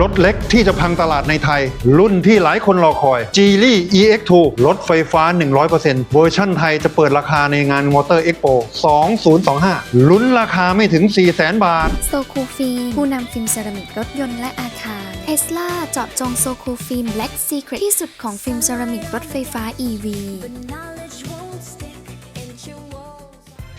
รถเล็กที่จะพังตลาดในไทย รุ่นที่หลายคนรอคอย g ี e EX2 รถไฟฟ้า 100%เวอร์ชั่นไทยจะเปิดราคาในงานมอเตอร์เอ็กโป2025 ลุ้นราคาไม่ถึง 400,000บาท โซคูฟิล์มผู้นำฟิล์มเซรามิกรถยนต์และอาคารเทสลาเจาะจงโซคูฟิล์ม Black Secret ที่สุดของฟิล์มเซรามิกรถไฟฟ้า EV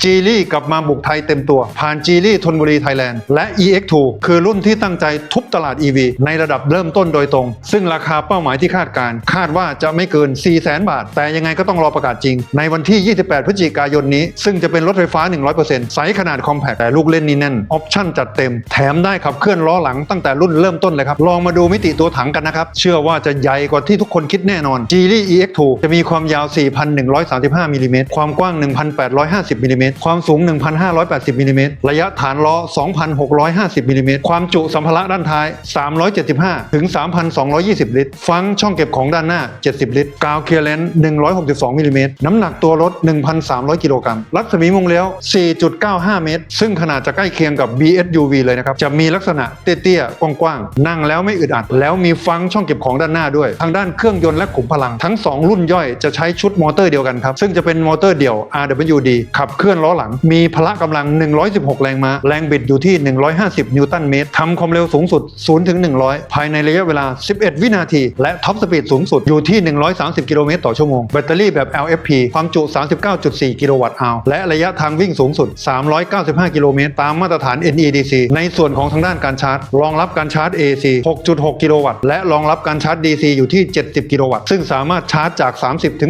จีลี่กลับมาบุกไทยเต็มตัว ผ่านจีลี่ทนบุรีไทยแลนด์และ EX2 คือรุ่นที่ตั้งใจทุบตลาด EV ในระดับเริ่มต้นโดยตรง ซึ่งราคาเป้าหมายที่คาดการ คาดว่าจะไม่เกิน 4 0 0 0 0 0บาท แต่ยังไงก็ต้องรอประกาศจริง ในวันที่ 28 พฤศจิกายนนี้ ซึ่งจะเป็นรถไฟฟ้า 100%ไซส์ขนาดคอมแพคแต่ลูกเล่นนี่แน่น ออปชั่นจัดเต็ม แถมได้ขับเคลื่อนล้อหลังตั้งแต่รุ่นเริ่มต้นเลยครับ ลองมาดูมิติตัวถังกันนะครับ เชื่อว่าจะใหญ่กว่าที่ทุกคนคิดแน่นอน g ี EX2 จะมีความยาว 4,135มิลลิเมตรความกว้าง 1,850มิลลิเมตรตรความสูง 1,580มิลิเมตรระยะฐานล้อ 2,650มิลิเมตรความจุสัมภาระด้านท้าย 375 ถึง 3,220 ลิตร ฟังช่องเก็บของด้านหน้า 70 ลิตร กาวเคลียร์เลนส์162มิลลิเมตรน้ำหนักตัวรถ 1,300 กิโลกรัมรัศมีวงเลี้ยว 4.95 เมตร ซึ่งขนาดจะใกล้เคียงกับ BSUV เลยนะครับ จะมีลักษณะเตี้ยๆ กว้างๆ นั่งแล้วไม่อึดอัด แล้วมีฟังช่องเก็บของด้านหน้าด้วย ทางด้านเครื่องยนต์และขุมพลังทั้ง 2 รุ่นย่อยจะใช้ชุดมอเตอร์เดียวกันครับ ซึ่งจะเป็นมอเตอร์เดี่ยว RWD ขับเคลื่อนล้อหลัง มีพละกำลัง 116 แรงม้า แรงบิดอยู่ที่ 150 นิวตันเมตรทำความเร็วสูงสุด 0 ถึง 100 ภายในระยะเวลา 11 วินาที และท็อปสปีดสูงสุดอยู่ที่ 130 กิโลเมตรต่อชั่วโมง แบตเตอรี่แบบ LFP ความจุ 39.4 กิโลวัตต์อาวและระยะทางวิ่งสูงสุด 395 กิโลเมตร ตามมาตรฐาน NEDC ในส่วนของทางด้านการชาร์จ รองรับการชาร์จ AC 6.6 กิโลวัตต์ และรองรับการชาร์จ DC อยู่ที่ 70 กิโลวัตต์ ซึ่งสามารถชาร์จจาก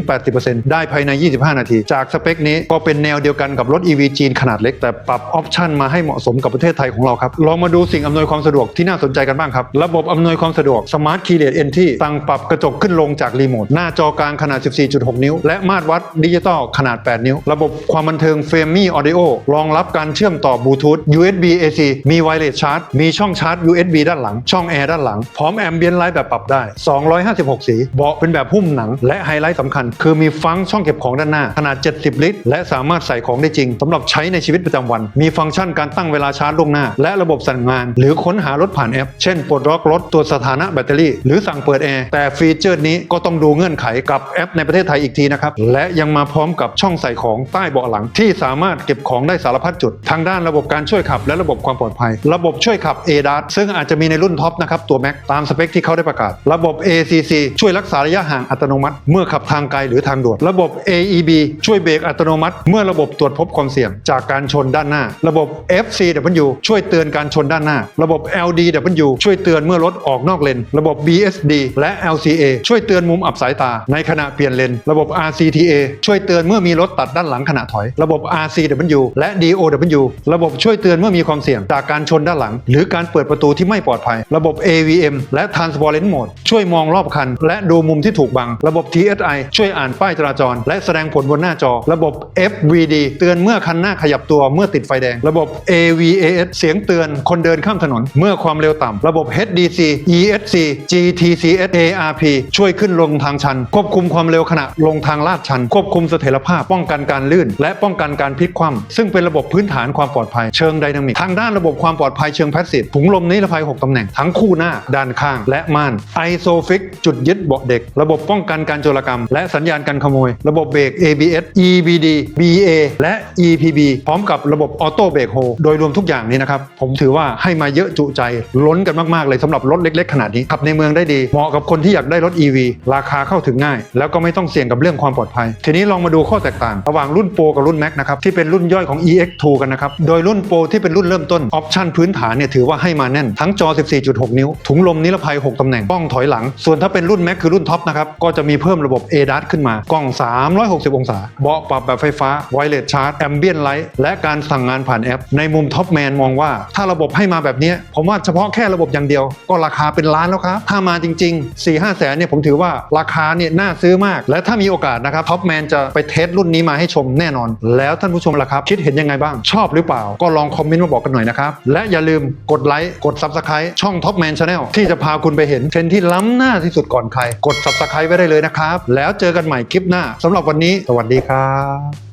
30-80%ได้ภายใน 25 นาที จากสเปคนี้ก็เป็นแนวเดียวกันกับรถ EV จีนขนาดเล็กแต่ปรับออปชันมาให้เหมาะสมกับประเทศไทยของเราครับ ลองมาดูสิ่งอำนวยความสะดวกที่น่าสนใจกันบ้างครับ ระบบอำนวยความสะดวก Smart Keyless Entry สั่งปรับกระจกขึ้นลงจากรีโมท หน้าจอกลางขนาด 14.6 นิ้ว และมาตรวัดดิจิตอลขนาด 8 นิ้ว ระบบความบันเทิง f a m y Audio รองรับการเชื่อมต่อบลูทูธ USB AC มี Wireless Charge มีช่องชาร์จ USB ด้านหลัง ช่องแอร์ด้านหลัง พร้อมแอมเบียนไลท์แบบปรับได้ 256 สีเบาะเป็นแบบหุ้มหนัง และไฮไลท์สำคัญ คือมีฟังช่องเก็บของด้านหน้าขนาด 70 ลิตร และสามารถใส่ของได้จริงสำหรับใช้ในชีวิตประจำวัน มีฟังก์ชันการตั้งเวลาชาร์จล่วงหน้า และระบบสั่งงาน หรือค้นหารถผ่านแอป เช่นปลดล็อกรถตรวจสถานะแบตเตอรี่ หรือสั่งเปิดแอร์ แต่ฟีเจอร์นี้ก็ต้องดูเงื่อนไขกับแอปในประเทศไทยอีกทีนะครับ และยังมาพร้อมกับช่องใส่ของใต้เบาะหลัง ที่สามารถเก็บของได้สารพัดจุด ทางด้านระบบการช่วยขับ และระบบความปลอดภัย ระบบช่วยขับ ADAS ซึ่งอาจจะมีในรุ่นท็อปนะครับตัว Max ตามสเปคที่เขาได้ประกาศ ระบบ ACC ช่วยรักษาระยะห่างอัตโนมัติ เมื่อขับทางไกลหรือทางด่วน ระบบ AEB ช่วยเบรกอัตโนมัติ เมื่อระบบตรวจพบบความเสี่ยงจากการชนด้านหน้า ระบบ FCW ช่วยเตือนการชนด้านหน้า ระบบ LDW ช่วยเตือนเมื่อรถออกนอกเลน ระบบ BSD และ LCA ช่วยเตือนมุมอับสายตา ในขณะเปลี่ยนเลน ระบบ RCTA ช่วยเตือนเมื่อมีรถตัดด้านหลังขณะถอย ระบบ RCW และ DOW ระบบช่วยเตือนเมื่อมีความเสี่ยงจากการชนด้านหลัง หรือการเปิดประตูที่ไม่ปลอดภัย ระบบ AVM และ Transparent Mode ช่วยมองรอบคัน และดูมุมที่ถูกบัง ระบบ TSI ช่วยอ่านป้ายจราจร และแสดงผลบนหน้าจอ ระบบ FVD ตือนเมื่อคันหน้าขยับตัวเมื่อติดไฟแดง ระบบ AVAS เสียงเตือนคนเดินข้ามถนน เมื่อความเร็วต่ำระบบ HDC ESC GTCS ARP ช่วยขึ้นลงทางชัน ควบคุมความเร็วขณะลงทางลาดชัน ควบคุมเสถียรภาพป้องกันการลื่น และป้องกันการพลิกคว่ำซึ่งเป็นระบบพื้นฐานความปลอดภัยเชิงไดนามิกทางด้านระบบความปลอดภัยเชิงแพสซีฟถุงลมนิรภัย 6ตำแหน่งทั้งคู่หน้า ด้านข้าง และม่าน ISOFIX จุดยึดเบาะเด็ก ระบบป้องกันการโจรกรรม และสัญญาณการขโมย ระบบเบรก ABS EBD BA และ EPB พร้อมกับระบบออโต้เบรกโฮโดยรวมทุกอย่างนี้นะครับ ผมถือว่าให้มาเยอะจุใจ ล้นกันมากๆเลยสำหรับรถเล็ก ๆ ขนาดนี้ขับในเมืองได้ดี เหมาะกับคนที่อยากได้รถ EV ราคาเข้าถึงง่าย แล้วก็ไม่ต้องเสี่ยงกับเรื่องความปลอดภัย ทีนี้ลองมาดูข้อแตกต่าง ระหว่างรุ่นโปรกับรุ่น Max นะครับที่เป็นรุ่นย่อยของ EX2 กันนะครับโดยรุ่นโปรที่เป็นรุ่นเริ่มต้นออปชั่นพื้นฐานเนี่ยถือว่าให้มาแน่นทั้งจอ 14.6 นิ้ว ถุงลมนิรภัย 6 ตำแหน่งกล้องถอยหลัง ส่วนถ้าเป็นรุ่น Max คือรุ่นท็อปนะครับก็จะมีเพิ่มระบบ ADAS ขึ้นมากล้อง 360 องศาเบาะปรับแบบไฟฟ้า Wireless Charge Ambient Light และการสั่งงานผ่านแอป ในมุมท็อปแมนมองว่า ถ้าระบบให้มาแบบนี้ ผมว่าเฉพาะแค่ระบบอย่างเดียว ก็ราคาเป็นล้านแล้วครับ ถ้ามาจริง ๆ 4 5แสนเนี่ยผมถือว่าราคาเนี่ยน่าซื้อมาก และถ้ามีโอกาสนะครับท็อปแมนจะไปเทสรุ่นนี้มาให้ชมแน่นอน แล้วท่านผู้ชมล่ะครับ คิดเห็นยังไงบ้าง ชอบหรือเปล่า ก็ลองคอมเมนต์มาบอกกันหน่อยนะครับ และอย่าลืมกดไลค์กด Subscribe ช่องท็อปแมนชาแนลที่จะพาคุณไปเห็นเทรนที่ล้ำหน้าที่สุดก่อนใคร กด Subscribe ไว้ได้เลยนะครับแล้วเจอกันใหม่คลิปหน้าสำหรับวันนี้ สวัสดีครับ